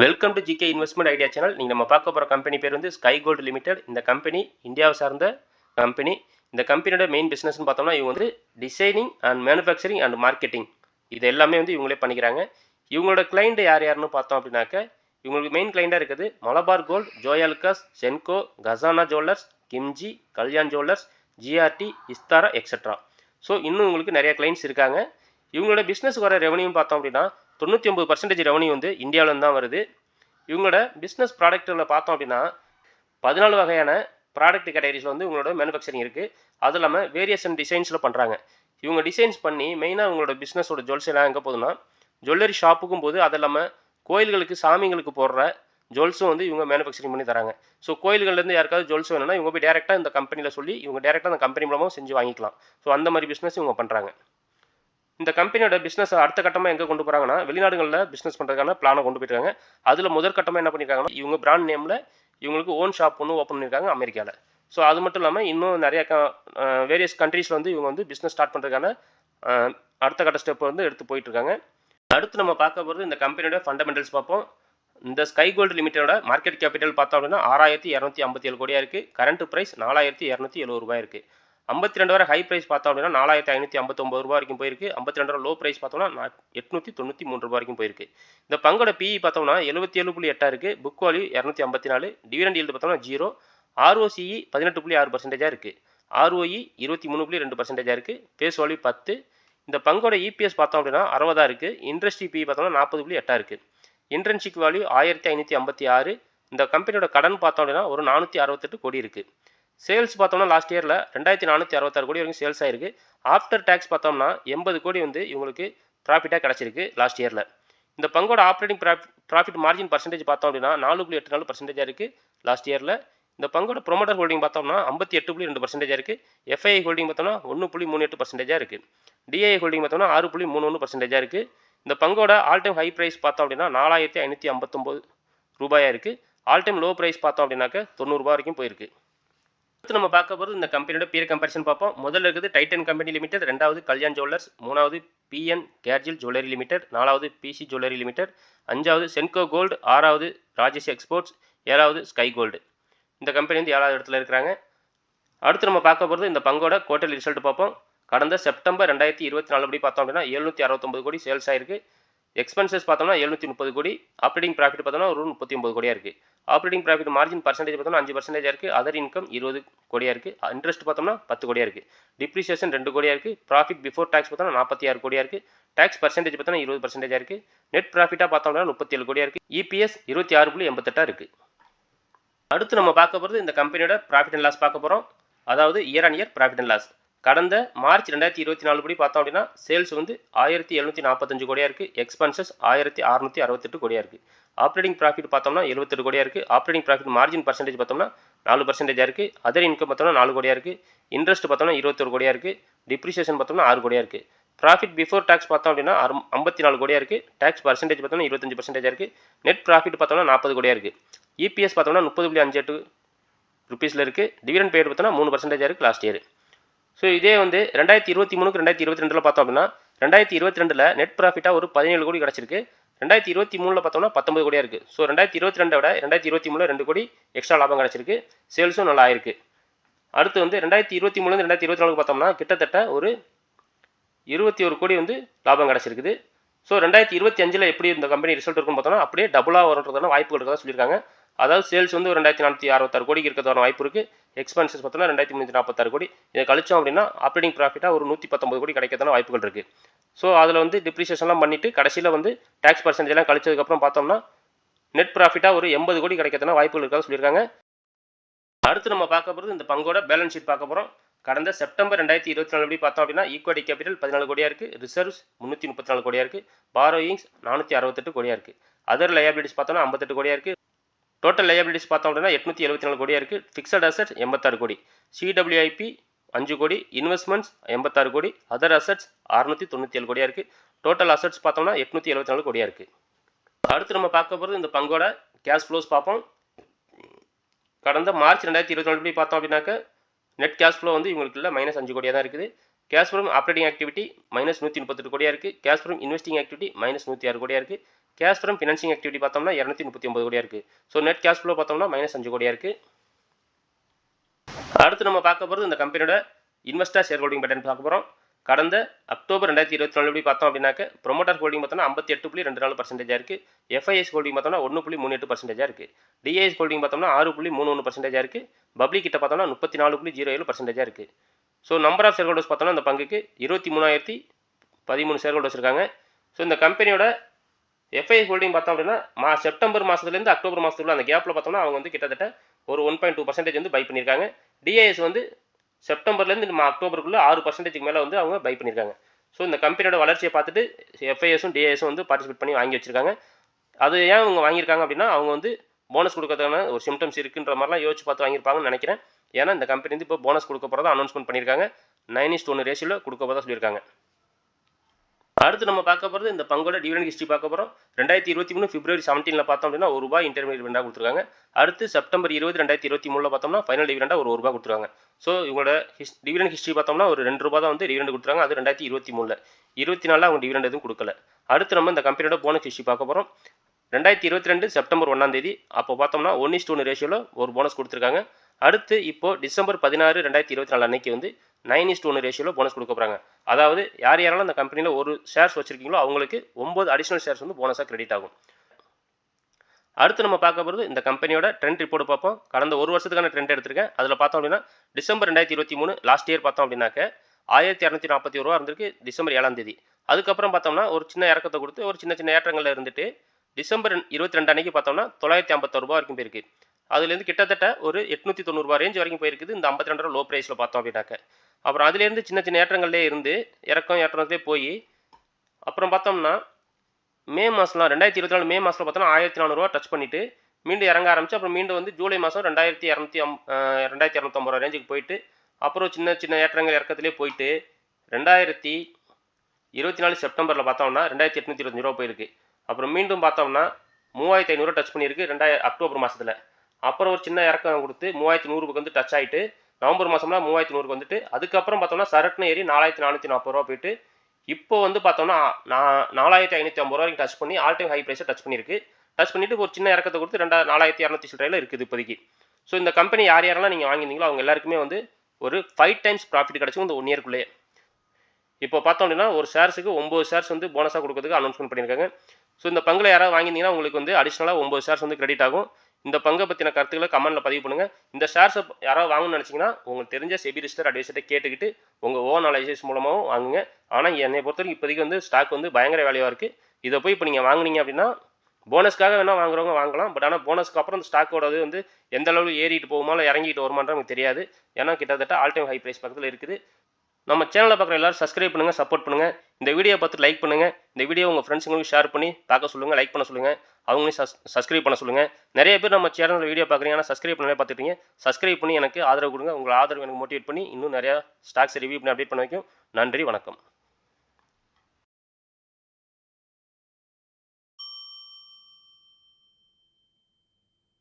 Welcome to GK investment idea channel நீங்கள் நம்ம பார்க்க போகிற கம்பெனி பேர் வந்து ஸ்கை கோல்டு லிமிடெட் இந்த கம்பெனி இந்தியாவை சார்ந்த கம்பெனி இந்த கம்பெனியோட மெயின் பிஸ்னஸ்னு பார்த்தோம்னா இவங்க வந்து designing and manufacturing and marketing இது எல்லாமே வந்து இவங்களே பண்ணிக்கிறாங்க. இவங்களோட கிளைண்ட் யார் யாருன்னு பார்த்தோம் அப்படின்னாக்க இவங்களுக்கு மெயின் கிளைண்டாக இருக்குது மலபார் கோல்ட் ஜோயாலுக்காஸ் சென்கோ கசானா ஜுவல்லர்ஸ் கிம்ஜி கல்யாண் ஜுவல்லர்ஸ் ஜிஆர்டி இஸ்தாரா எக்ஸெட்ரா ஸோ இன்னும் உங்களுக்கு நிறைய கிளைண்ட்ஸ் இருக்காங்க. இவங்களோட பிஸ்னஸ் வர ரெவன்யூன்னு பார்த்தோம் அப்படின்னா தொண்ணூற்றி ஒம்பது பர்சன்டேஜ் ரெவன்யூ வந்து இந்தியாவிலேருந்து தான் வருது. இவங்களோட பிஸ்னஸ் ப்ராடக்ட்டில் பார்த்தோம் அப்படின்னா பதினாலு வகையான ப்ராடக்ட் கேட்டகரிஸில் வந்து இவங்களோட மேனுஃபேக்சரிங் இருக்குது அது இல்லாமல் வேரியேஷன் டிசைன்ஸில் பண்ணுறாங்க இவங்க டிசைன்ஸ் பண்ணி மெயினாக இவங்களோட பிஸ்னஸோட ஜுவல்ஸ்லாம் எங்கே போகுதுன்னா ஜுவல்லரி ஷாப்புக்கும் போது அது இல்லாமல் கோயில்களுக்கு சாமிங்களுக்கு போடுற ஜுவல்ஸும் வந்து இவங்க மேனுஃபேக்சரிங் பண்ணி தராங்க. ஸோ கோயில்கள்லேருந்து யாருக்காவது ஜுவல்ஸ் வேணும்னா இவங்க போய் டேரெக்டாக இந்த கம்பெனியில் சொல்லி இவங்க டேரெக்டாக அந்த கம்பெனி மூலமாக செஞ்சு வாங்கிக்கலாம். ஸோ அந்த மாதிரி பிஸ்னஸ் இவங்க பண்ணுறாங்க இந்த கம்பெனியோட பிஸ்னஸ் அடுத்த கட்டமாக எங்கே கொண்டு போகிறாங்கன்னா வெளிநாடுகளில் பிஸ்னஸ் பண்ணுறதுக்கான பிளானை கொண்டு போயிருக்காங்க அதில் முதல் கட்டமாக என்ன பண்ணியிருக்காங்கன்னா இவங்க பிராண்ட் நேமில் இவங்களுக்கு ஓன் ஷாப் ஒன்று ஓப்பன் பண்ணியிருக்காங்க அமெரிக்காவில் ஸோ அது மட்டும் இல்லாமல் இன்னும் நிறைய க வேரியஸ் கண்ட்ரீஸில் வந்து இவங்க வந்து பிஸ்னஸ் ஸ்டார்ட் பண்ணுறதுக்கான அடுத்த கட்ட ஸ்டெப் வந்து எடுத்து போயிட்டுருக்காங்க. அடுத்து நம்ம பார்க்க போகிறது இந்த கம்பெனியோட ஃபண்டமெண்டல்ஸ் பார்ப்போம். இந்த ஸ்கை கோல்டு லிமிட்டடோட மார்க்கெட் கேபிட்டல் பார்த்தோம் அப்படின்னா ஆறாயிரத்தி இரநூத்தி ஐம்பத்தி ஏழு கோடியாக இருக்குது கரண்ட் ப்ரைஸ் நாலாயிரத்தி இரநூத்தி எழுபது ரூபாய் இருக்குது ஐம்பத்தி ரெண்டு வரை ஹை ப்ரைஸ் பார்த்தோம் அப்படின்னா நாலாயிரத்தி ஐநூற்றி ஐம்பத்தொம்பது ரூபா வரைக்கும் போயிருக்கு. ஐம்பத்தி ரெண்டு லோ ப்ரைஸ் பார்த்தோம்னா எட்நூற்றி தொண்ணூற்றி மூணு ரூபா வரைக்கும் போயிருக்கு. இந்த பங்கோட பிஇ பார்த்தோம்னா எழுபத்தி ஏழு புள்ளி எட்டாக இருக்குது புக் வேல்யூ இரநூத்தி ஐம்பத்தி நாலு. டிவிடெண்ட் yield பார்த்தோம்னா ஜீரோ ஆர்ஓசிஇ பதினெட்டு புள்ளி ஆறு பர்சன்டேஜாக இருக்குது ஆர்ஓஇ இருபத்தி மூணு புள்ளி ரெண்டு பர்சன்டேஜாக இருக்குது பேஸ் வேல்யூ பத்து. இந்த பங்கோட இபிஎஸ் பார்த்தோம் அப்படின்னா அறுபதா இருக்குது இண்டஸ்ட்ரி பிஇ பார்த்தோம்னா நாற்பது புள்ளி எட்டா இருக்குது இன்டர்ன்ஷிப் வேல்யூ ஆயிரத்தி ஐநூற்றி ஐம்பத்தி ஆறு. இந்த கம்பெனியோட கடன் பார்த்தோம் அப்படின்னா ஒரு நானூற்றி அறுபத்தெட்டு கோடி இருக்குது சேல்ஸ் பார்த்தோம்னா லாஸ்ட் இயரில் ரெண்டாயிரத்தி நானூற்றி அறுபத்தாறு கோடி வரைக்கும் சேல்ஸ் ஆயிருக்கு. ஆஃப்டர் டேக்ஸ் பார்த்தோம்னா எண்பது கோடி வந்து இவங்களுக்கு ப்ராஃபிட்டாக கிடச்சிருக்கு லாஸ்ட் இயரில் இந்த பங்கோட ஆப்ரேட்டிங் ப்ராஃபிட் மார்ஜின் பர்சன்டேஜ் பார்த்தோம் அப்படின்னா நாலு புள்ளி எட்டு நாலு பர்சன்டேஜாக இருக்குது லாஸ்ட் இயரில் இந்த பங்கோட ப்ரொமோட்டர் ஹோல்டிங் பார்த்தோம்னா ஐம்பத்தி எட்டு புள்ளி ரெண்டு பர்சன்டேஜாக இருக்குது எஃப்ஐ ஹோல்டிங் பார்த்தோம்னா ஒன்று புள்ளி மூணு எட்டு பர்சன்டேஜாக இருக்குது டிஐ ஹோல்டிங் பார்த்தோம்னா ஆறு புள்ளி மூணு ஒன்று பர்சன்டேஜாக இருக்குது இந்த பங்கோட ஆல் டைம் ஹை ப்ரைஸ் பார்த்தோம் அப்படின்னா நாலாயிரத்தி ஐநூற்றி ஐம்பத்தொம்போது ரூபாயாக இருக்குது ஆல் டைம் லோ ப்ரைஸ் பார்த்தோம் அப்படின்னாக்க தொண்ணூறுரூபா வரைக்கும் போயிருக்கு. அடுத்து நம்ம பார்க்க போகிறது இந்த கம்பெனியோட பியர் கம்பேரிசன் பார்ப்போம். முதல்ல இருக்குது டைட்டன் கம்பெனி லிமிடெட் ரெண்டாவது கல்யாண் ஜுவல்லர்ஸ் மூணாவது பிஎன் கேர்ஜில் ஜுவல்லரி லிமிடெட் நாலாவது பிசி ஜுவல்லரி லிமிடெட் அஞ்சாவது சென்கோ கோல்டு ஆறாவது ராஜேஷ் எக்ஸ்போர்ட்ஸ் ஏழாவது ஸ்கை கோல்டு இந்த கம்பெனி வந்து ஏழாவது இடத்துல இருக்கிறாங்க. அடுத்து நம்ம பார்க்க போகிறது இந்த பங்கோட குவார்டர்லி ரிசல்ட் பார்ப்போம். கடந்த செப்டம்பர் ரெண்டாயிரத்தி இருபத்தி நாலு படி பார்த்தோம் அப்படின்னா எழுநூற்றி அறுபத்தொம்பது கோடி சேல்ஸ் ஆயிருக்கு. எக்ஸ்பென்சஸ் பார்த்தோம்னா எழுநூற்றி முப்பது கோடி ஆப்ரேட்டிங் ப்ராஃபிட் பார்த்தோம்னா ஒரு முப்பத்தி ஒம்பது கோடியாக இருக்குது ஆப்ரேட்டிங் ப்ராஃபிட் மார்ஜின் பர்சன்டேஜ் பார்த்தோம்னா அஞ்சு பர்சன்டேஜாக இருக்குது அதர் இன்கம் இருபது கோடியாக இருக்குது இன்ட்ரெஸ்ட் பார்த்தோம்னா பத்து கோடியாக இருக்குது டிப்ரிசியேஷன் ரெண்டு கோடியாக இருக்குது ப்ராஃபிட் பிஃபோர் டேக்ஸ் பார்த்தோம்னா நாற்பத்தி ஆறு கோடியாக இருக்குது டேக்ஸ் பர்சன்டேஜ் பார்த்தோம்னா இருபது பர்சன்டேஜாக இருக்குது நெட் ப்ராஃபிட்டாக பார்த்தோம்னா முப்பத்தி ஏழு கோடியாக இருக்குது இபிஎஸ் இருபத்தி ஆறு புள்ளி எண்பத்தெட்டாக இருக்குது அடுத்து நம்ம பார்க்க போகிறது இந்த கம்பெனியோட ப்ராஃபிட் அண்ட் லாஸ் பார்க்க போகிறோம் அதாவது year on year profit and loss கடந்த மார்ச் ரெண்டாயிரத்தி இருபத்தி நாலு படி பார்த்தோம் அப்படின்னா சேல்ஸ் வந்து ஆயிரத்தி எழுநூற்றி நாற்பத்தஞ்சு கோடியாக இருக்குது எக்ஸ்பென்சஸ் ஆயிரத்தி அறுநூற்றி அறுபத்தெட்டு கோடியாக இருக்குது ஆப்ரேட்டிங் ப்ராஃபிட் பார்த்தோம்னா எழுபத்தெட்டு கோடியாக இருக்குது ஆப்ரேட்டிங் ப்ராஃபிட் மார்ஜின் பர்சன்டேஜ் பார்த்தோம்னா நாலு பர்சன்டேஜாக இருக்குது அதர் இன்கம் பார்த்தோம்னா நாலு கோடியாக இருக்குது இன்ட்ரெஸ்ட் பார்த்தோம்னா இருபத்தொரு கோடியாக இருக்குது டிப்ரிசியேஷன் பார்த்தோம்னா ஆறு கோடியாக இருக்குது ப்ராஃபிட் பிஃபோர் டேக்ஸ் பார்த்தோம் அப்படின்னா ஐம்பத்தி நாலு கோடியாக இருக்குது டேக்ஸ் பர்சன்டேஜ் பார்த்தோம்னா இருபத்தஞ்சு பர்சன்டேஜாக இருக்குது நெட் ப்ராஃபிட் பார்த்தோம்னா நாற்பது கோடியாக இருக்குது இபிஎஸ் பார்த்தோம்னா முப்பது புள்ளி அஞ்சு எட்டு ருபீஸில் இருக்குது டிவிடன் பேட் பார்த்தோம்னா மூணு பர்சன்டேஜாக இருக்குது லாஸ்ட் இயர் ஸோ இதே வந்து ரெண்டாயிரத்தி இருபத்தி மூணுக்கு ரெண்டாயிரத்தி இருபத்தி ரெண்டில் பார்த்தோம் அப்படின்னா ரெண்டாயிரத்தி இருபத்தி ரெண்டில் நெட் ப்ராஃபிட்டாக ஒரு பதினேழு கோடி கிடச்சிருக்கு. ரெண்டாயிரத்தி இருபத்தி மூணில் பார்த்தோம்னா பத்தொம்பது கோடியாக இருக்குது ஸோ ரெண்டாயிரத்தி இருபத்தி ரெண்டை விட ரெண்டாயிரத்தி இருபத்தி மூணில் ரெண்டு கோடி எக்ஸ்ட்ரா லாபம் கிடச்சிருக்கு. சேல்ஸும் நல்லா ஆயிருக்கு அடுத்து வந்து ரெண்டாயிரத்தி இருபத்தி மூணுலேருந்து ரெண்டாயிரத்தி இருபத்தி நாலுக்கு பார்த்தோம்னா கிட்டத்தட்ட ஒரு இருபத்தி ஒரு கோடி வந்து லாபம் கிடச்சிருக்குது. ஸோ ரெண்டாயிரத்தி இருபத்தி அஞ்சில் எப்படி இந்த கம்பெனி ரிசல்ட் இருக்குன்னு பார்த்தோம்னா அப்படியே டபுளாக வரன்றதான வாய்ப்பு இருக்கிறதா சொல்லியிருக்காங்க. அதாவது சேல்ஸ் வந்து ஒரு ரெண்டாயிரத்தி நானூற்றி அறுபத்தாறு கோடிக்கு இருக்கிறதான வாய்ப்பு இருக்குது எக்ஸ்பென்சஸ் பார்த்தோம்னா ரெண்டாயிரத்தி முந்நூற்றி நாற்பத்தாறு கோடி. இதை கழிச்சோம் அப்படின்னா ஆப்ரேட்டிங் ப்ராஃபிட்டாக ஒரு நூற்றி பத்தொம்பது கோடி கிடைக்கிறதான வாய்ப்புகள் இருக்குது ஸோ அதில் வந்து டிப்ரிசியேஷன்லாம் பண்ணிவிட்டு கடைசியில் வந்து டேக்ஸ் பர்சன்டேஜ்லாம் கழிச்சதுக்கப்புறம் பார்த்தோம்னா நெட் ப்ராஃபிட்டாக ஒரு எண்பது கோடி கிடைக்கிறதுனா வாய்ப்புகள் இருக்கான்னு சொல்லியிருக்காங்க. அடுத்து நம்ம பார்க்க போகிறது இந்த பங்கோட பேலன்ஸ் ஷீட் பார்க்க போகிறோம் கடந்த செப்டம்பர் ரெண்டாயிரத்தி இருபத்தி நாலு படி பார்த்தோம் அப்படின்னா ஈக்விட்டி கேபிட்டல் பதினாலு கோடியாக இருக்குது ரிசர்வ்ஸ் முந்நூற்றி முப்பத்தி நாலு கோடியாக இருக்குது பாரோயிங்ஸ் நானூற்றி அறுபத்தெட்டு கோடியாக இருக்குது அதர் லயபிலிட்டிஸ் பார்த்தோம்னா ஐம்பத்தெட்டு கோடியாக இருக்குது டோட்டல் லயபிலிட்டிஸ் பார்த்தோம் அப்படின்னா எட்நூற்றி எழுபத்தி நாலு கோடியாக இருக்குது ஃபிக்ஸட் அசட்ஸ் எண்பத்தாறு கோடி. சிடபிள்யூஐபி அஞ்சு கோடி. இன்வெஸ்ட்மெண்ட்ஸ் எண்பத்தாறு கோடி. அதர் அசட்ஸ் அறுநூற்றி தொண்ணூற்றி ஏழு கோடியாக இருக்குது டோட்டல் அசட்ஸ் பார்த்தோம்னா எட்நூற்றி எழுபத்தி நாலு கோடியாக இருக்குது அடுத்து நம்ம பார்க்க போகிறது இந்த பங்கோட கேஷ் ஃப்ளோஸ் பார்ப்போம். கடந்த மார்ச் ரெண்டாயிரத்தி இருபத்தி நாலு படி பார்த்தோம் அப்படின்னாக்க நெட் கேஷ் ஃப்ளோ வந்து இவங்களுக்கு இல்லை மைனஸ் அஞ்சு கோடியாக தான் இருக்குது. Cash from operating activity minus நூற்றி முப்பத்தெட்டு கோடியாக இருக்குது cash from investing activity minus நூற்றி ஆறு கோடியாக இருக்குது கேஷ் ஃப்ரம் ஃபினான்சிங் ஆக்டிவிட்டி பார்த்தோம்னா இரநூத்தி முப்பத்தி ஒன்பது கோடியாக இருக்குது ஸோ நெட் கேஷ் ஃப்ளோ பார்த்தோம்னா மைனஸ் அஞ்சு கோடியாக இருக்குது அடுத்து நம்ம பார்க்க போகிறது இந்த கம்பெனியோட இன்வெஸ்டர் ஷேர் ஹோல்டிங் பேட்டர்ன் பார்க்க போகிறோம் கடந்த அக்டோபர் ரெண்டாயிரத்தி இருபத்தி நாலு எப்படி பார்த்தோம் அப்படின்னாக்க ப்ரொமோட்டர் ஹோல்டிங் பார்த்தோம்னா ஐம்பத்தி எட்டு புள்ளி ரெண்டு நாலு பர்சன்டேஜாக இருக்குது எஃப்ஐஎஸ் ஹோல்டிங் பார்த்தோம்னா ஒன்று புள்ளி மூணு எட்டு பர்சன்டேஜாக இருக்குது டிஐஎஸ் ஹோல்டிங் பார்த்தோம்னா ஆறு புள்ளி மூணு ஒன்று பர்சன்டேஜாக இருக்குது பப்ளிக் கிட்ட பார்த்தோம்னா முப்பத்தி நாலு புள்ளி ஜீரோ ஏழு பர்சன்டேஜாக இருக்குது so number of shareholders பார்த்தோம்னா அந்த பங்குக்கு இருபத்தி மூணாயிரத்தி பதிமூணு ஷேர் ஹோல்டர்ஸ் இருக்காங்க. ஸோ இந்த கம்பெனியோட எஃப்ஐஎஸ் ஹோல்டிங் பார்த்தோம் அப்படின்னா மா செப்டம்பர் மாதத்துலேருந்து அக்டோபர் மாதத்துக்குள்ள அந்த கேப்பில் பார்த்தோம்னா அவங்க வந்து கிட்டத்தட்ட ஒரு ஒன் பாயிண்ட் டூ பர்சன்டேஜ் வந்து பை பண்ணியிருக்காங்க. டிஐஎஸ் வந்து செப்டம்பர்லேருந்து நம்ம அக்டோபருக்குள்ளே ஆறு பர்சன்டேஜ்க்கு மேலே வந்து அவங்க பை பண்ணியிருக்காங்க. ஸோ இந்த கம்பெனியோட வளர்ச்சியை பார்த்துட்டு எஃப்ஐஎஸும் டிஐஎஸும் வந்து பார்ட்டிசிபேட் பண்ணி வாங்கி வச்சிருக்காங்க. அது ஏன் அவங்க வாங்கியிருக்காங்க அப்படின்னா அவங்க வந்து போனஸ் கொடுக்கறதுக்கான ஒரு சிம்டம்ஸ் இருக்குன்ற மாதிரிலாம் யோசிச்சு பார்த்து வாங்கியிருப்பாங்கன்னு நினைக்கிறேன். ஏன்னா இந்த கம்பெனி வந்து இப்போ போனஸ் கொடுக்க போகிறதா அனௌன்ஸ்மெண்ட் பண்ணியிருக்காங்க. நைன் இஸ் ஒன்று ரேஷியோவில் கொடுக்க போகிறதா சொல்லியிருக்காங்க. அடுத்து நம்ம பார்க்க போகிறது இந்த பங்கோட டிவிடன் ஹிஸ்ட்ரி பார்க்க போகிறோம் ரெண்டாயிரத்தி இருபத்தி மூணு பிப்ரவரி செவன்டீனில் பார்த்தோம் அப்படின்னா ஒரு ரூபாய் இன்டர்மீடியட் டிவிடெண்டாக கொடுத்துருக்காங்க. அடுத்து செப்டம்பர் இருபது ரெண்டாயிரத்தி இருபத்தி மூணில் பார்த்தோம்னா ஃபைனல் டிவிடெண்டாக ஒரு ரூபாய் கொடுத்துருக்காங்க. ஸோ இவங்களோட ஹிஸ் டிவிடன் ஹிஸ்ட்ரி பார்த்தோம்னா ஒரு ரெண்டு ரூபா தான் வந்து டிவிடெண்ட் கொடுத்துருக்காங்க. அது ரெண்டாயிரத்தி இருபத்தி மூணில். இருபத்தி நாலில் அவங்க டிவிடெண்ட் எதுவும் கொடுக்கல. அடுத்து நம்ம இந்த கம்பெனியோட போனஸ் ஹிஸ்ட்ரி பார்க்க போகிறோம் ரெண்டாயிரத்தி இருபத்தி ரெண்டு செப்டம்பர் ஒன்றாம் தேதி அப்போ பார்த்தோம்னா ஒன் இஸ்ட் ஒன்று ரேஷியோவில் ஒரு போனஸ் கொடுத்துருக்காங்க. அடுத்து இப்போ டிசம்பர் பதினாறு ரெண்டாயிரத்தி இருபத்தி நாலு அன்னைக்கு வந்து நைன் இஸ்ட் ஒன்று ரேஷியோவில் போனஸ் கொடுக்க போகிறாங்க அதாவது யார் யாராலும் அந்த கம்பெனியில் ஒரு ஷேர்ஸ் வச்சிருக்கீங்களோ அவங்களுக்கு ஒம்பது அடிஷனல் ஷேர்ஸ் வந்து போனஸாக கிரெடிட் ஆகும். அடுத்து நம்ம பார்க்க போகிறது இந்த கம்பெனியோட ட்ரெண்ட் ரிப்போர்ட் பார்ப்போம். கடந்த ஒரு வருஷத்துக்கான ட்ரெண்ட் எடுத்திருக்கேன். அதில் பார்த்தோம் அப்படின்னா டிசம்பர் ரெண்டாயிரத்தி இருபத்தி மூணு லாஸ்ட் இயர் பார்த்தோம் அப்படின்னாக்க ஆயிரத்தி இரநூத்தி நாற்பத்தி ஒரு ரூபா இருந்திருக்கு டிசம்பர் ஏழாம் தேதி. அதுக்கப்புறம் பார்த்தோம்னா ஒரு சின்ன இறக்கத்தை கொடுத்து ஒரு சின்ன சின்ன ஏற்றங்களில் இருந்துட்டு டிசம்பர் இருபத்தி ரெண்டு அன்னைக்கு பார்த்தோம்னா தொள்ளாயிரத்தி ஐம்பத்தொரு ரூபா வரைக்கும் போயிருக்கு. அதுலேருந்து கிட்டத்தட்ட ஒரு எட்நூற்றி தொண்ணூறுபா ரேஞ்ச் வரைக்கும் போயிருக்குது. இந்த ஐம்பத்தி ரெண்டு ரூபா லோ ப்ரைஸில் பார்த்தோம் அப்படின்னாக்க. அப்புறம் அதுலேருந்து சின்ன சின்ன ஏற்றங்கள்லேயே இருந்து இறக்கம் ஏற்றத்துலேயே போய் அப்புறம் பார்த்தோம்னா மே மாதம்லாம் ரெண்டாயிரத்தி இருபத்தி நாலு மே மாதத்தில் பார்த்தோம்னா ஆயிரத்தி நானூறுரூவா டச் பண்ணிவிட்டு மீண்டும் இறங்க ஆரம்பிச்சு அப்புறம் மீண்டும் வந்து ஜூலை மாதம் ரெண்டாயிரத்தி இரநூத்தி அம் ரெண்டாயிரத்தி இரநூத்தம்பது ரூபா ரேஞ்சுக்கு போயிட்டு அப்புறம் சின்ன சின்ன ஏற்றங்கள் இறக்கத்துலேயே போயிட்டு ரெண்டாயிரத்தி இருபத்தி நாலு செப்டம்பரில் பார்த்தோம்னா ரெண்டாயிரத்தி எட்நூற்றி இருபத்தஞ்சு ரூபா போயிருக்கு. அப்புறம் மீண்டும் பார்த்தோம்னா மூவாயிரத்தி ஐநூறுரூவா டச் பண்ணியிருக்கு ரெண்டாயிரம் அக்டோபர் மாதத்தில் அப்புறம் ஒரு சின்ன இறக்கம் கொடுத்து மூவாயிரத்தி நூறுக்கு வந்து டச் ஆகிட்டு நவம்பர் மாதம்னா மூவாயிரத்தி நூறுக்கு வந்துட்டு அதுக்கப்புறம் பார்த்தோம்னா சரட்னு ஏறி நாலாயிரத்தி நானூற்றி நாற்பது ரூபா போயிட்டு இப்போ வந்து பார்த்தோம்னா நான் நாலாயிரத்தி ஐநூற்றி ஐம்பது ரூபா வரைக்கும் டச் பண்ணி ஆல் டைம் ஹை ப்ரைஸை டச் பண்ணியிருக்கு. டச் பண்ணிட்டு ஒரு சின்ன இறக்கத்தை கொடுத்து ரெண்டா நாலாயிரத்தி இரநூத்தி சில்லறையில் இருக்குது இப்போதைக்கு. ஸோ இந்த கம்பெனி யார் யாரெல்லாம் நீங்கள் வாங்கியிருந்தீங்களோ அவங்க எல்லாருக்குமே வந்து ஒரு ஃபைவ் டைம்ஸ் ப்ராஃபிட் கிடச்சி இந்த ஒன் இயர்க்குள்ளேயே இப்போ பார்த்தோம் அப்படின்னா ஒரு ஷேர்ஸுக்கு ஒம்பது ஷேர்ஸ் வந்து போனஸாக கொடுக்கறதுக்கு அனௌன்ஸ்மெண்ட் பண்ணியிருக்காங்க. ஸோ இந்த பங்கில் யாராவது வாங்கியிருந்தீங்கன்னா உங்களுக்கு வந்து அடிஷ்னலாக ஒம்பது ஷேர்ஸ் வந்து கிரெடிட் ஆகும். இந்த பங்கை பற்றின கருத்துக்களை கமெண்ட்டில் பதிவு பண்ணுங்கள் இந்த ஷேர்ஸை யாராவது வாங்கணும்னு நினச்சிங்கன்னா உங்களுக்கு தெரிஞ்ச செபி ரிஜிஸ்டர் அட்வைஸர்கிட்ட கேட்டுக்கிட்டு உங்கள் ஓன் அலைசேஸ் மூலமாகவும் வாங்குங்க. ஆனால் என்னை பொறுத்தவரைக்கும் இப்போதைக்கு வந்து ஸ்டாக் வந்து பயங்கர வேலையாக இருக்குது இதை போய் இப்போ நீங்கள் வாங்குனீங்க அப்படின்னா போனஸ்க்காக வேணால் வாங்குறவங்க வாங்கலாம். பட் ஆனால் போனஸ்க்கு அப்புறம் இந்த ஸ்டாக்கோடது வந்து எந்த அளவுக்கு ஏறிட்டு போகுமா இல்லை இறங்கிட்டு வருமானு நமக்கு தெரியாது. ஏன்னா கிட்டத்தட்ட ஆல் டைம் ஹை ப்ரைஸ் பக்கத்தில் இருக்குது. நம்ம சேனலை பார்க்குற எல்லாரும் சப்ஸ்கிரைப் பண்ணுங்கள் சப்போர்ட் பண்ணுங்கள் இந்த வீடியோ பார்த்து லைக் பண்ணுங்கள் இந்த வீடியோ உங்கள் ஃப்ரெண்ட்ஸுங்களுக்கு ஷேர் பண்ணி பார்க்க சொல்லுங்கள் லைக் பண்ண சொல்லுங்கள் அவங்களையும் சஸ் சப்ஸ்கிரைப் பண்ண சொல்லுங்கள் நிறைய பேர் நம்ம சேனலில் வீடியோ பார்க்குறீங்க. ஆனால் சப்ஸ்கிரைப் பண்ணவே பார்த்துட்டீங்க. சப்ஸ்கிரைப் பண்ணி எனக்கு ஆதரவு கொடுங்க. உங்கள் ஆதரவு எனக்கு மோட்டிவேட் பண்ணி இன்னும் நிறையா ஸ்டாக்ஸ் ரிவ்யூ பண்ணி அப்டேட் பண்ண வைக்கும். நன்றி வணக்கம்.